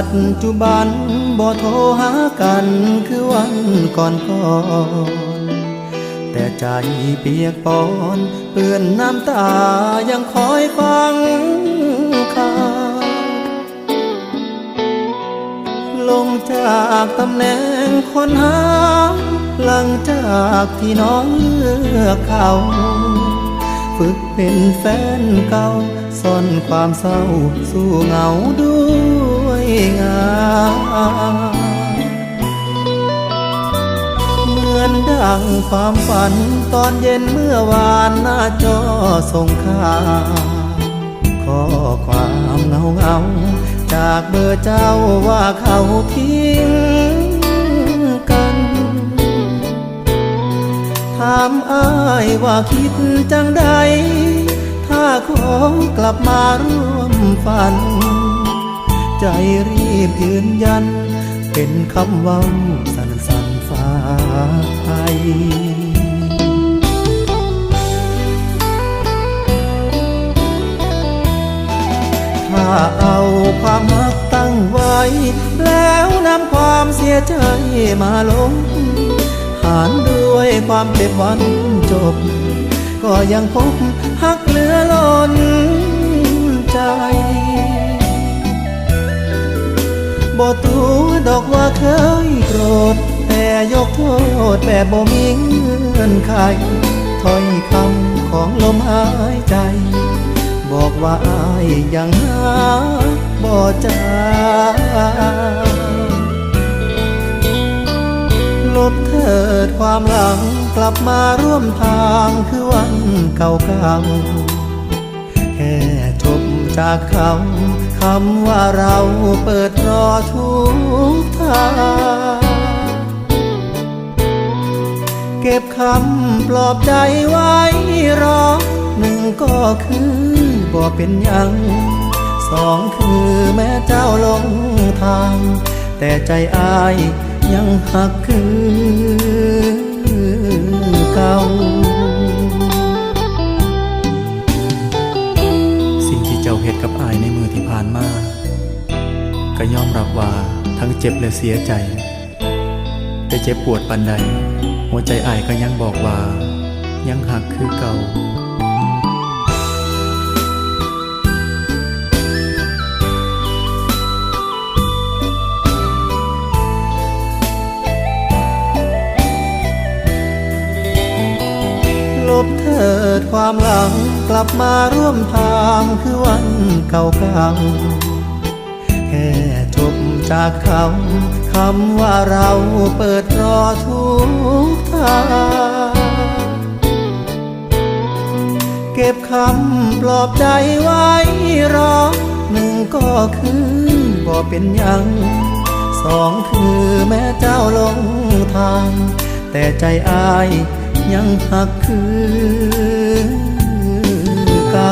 ปัจจุบันบ่โทรหากันคือวันก่อนก่อนแต่ใจเปียกปอนเปื้อนน้ำตายังคอยฟังข่าวลงจากตำแหน่งคนหา หลังจากที่น้องเลือกเขาฝึกเป็นแฟนเก่าซ่อนความเศร้า สู้เหงาด้วย งานเหมือนดังความฝันตอนเย็นเมื่อวานหน้าจอส่งข่าวข้อความเงาเงาจากเบอร์เจ้าว่าเขาทิ้งกันถามอ้ายว่าคิดจังใด ถ้าขอกลับมาร่วมฝัน ใจรีบยืนยัน เป็นคำเว่าสันสันฟ้าไทยถ้าเอาความรักตั้งไว้ แล้วนำความเสียใจมาลง หารด้วยความเจ็บวันจบ ก็ยังพบหักเหลือล้นใจ บ่ตัวดอกว่าเคยโกรธ แต่ยกโทษแบบบ่มีเงื่อนไขถ้อยคำของลมหายใจ บอกว่าอายยังหาบ่เจาลบเถิดความหลังกลับมาร่วมทางคือวันเก่าๆแค่จบจากเขา คำว่าเราเปิดรอทุกทางเก็บคำปลอบใจไว้รอหนึ่งก็คือบ่เป็นยังสองคือแม่เจ้าลงทาง แต่ใจอายยังหักคือเก่าสิ่งที่เจ้าเฮ็ดกับ ที่ผ่านมา ก็ยอมรับว่าทั้งเจ็บและเสียใจ แต่เจ็บปวดปันใด หัวใจอายก็ยังบอกว่า ยังหักคือเก่า ความหลังกลับมาร่วมทางคือวันเก่าๆแค่จบจากคำคำว่าเราเปิดรอทุกทางเก็บคำปลอบใจไว้รอหนึ่งก็คือบ่เป็นยังสองคือแม่เจ้าลงทาง แต่ใจอาย ยังหักคือเก่า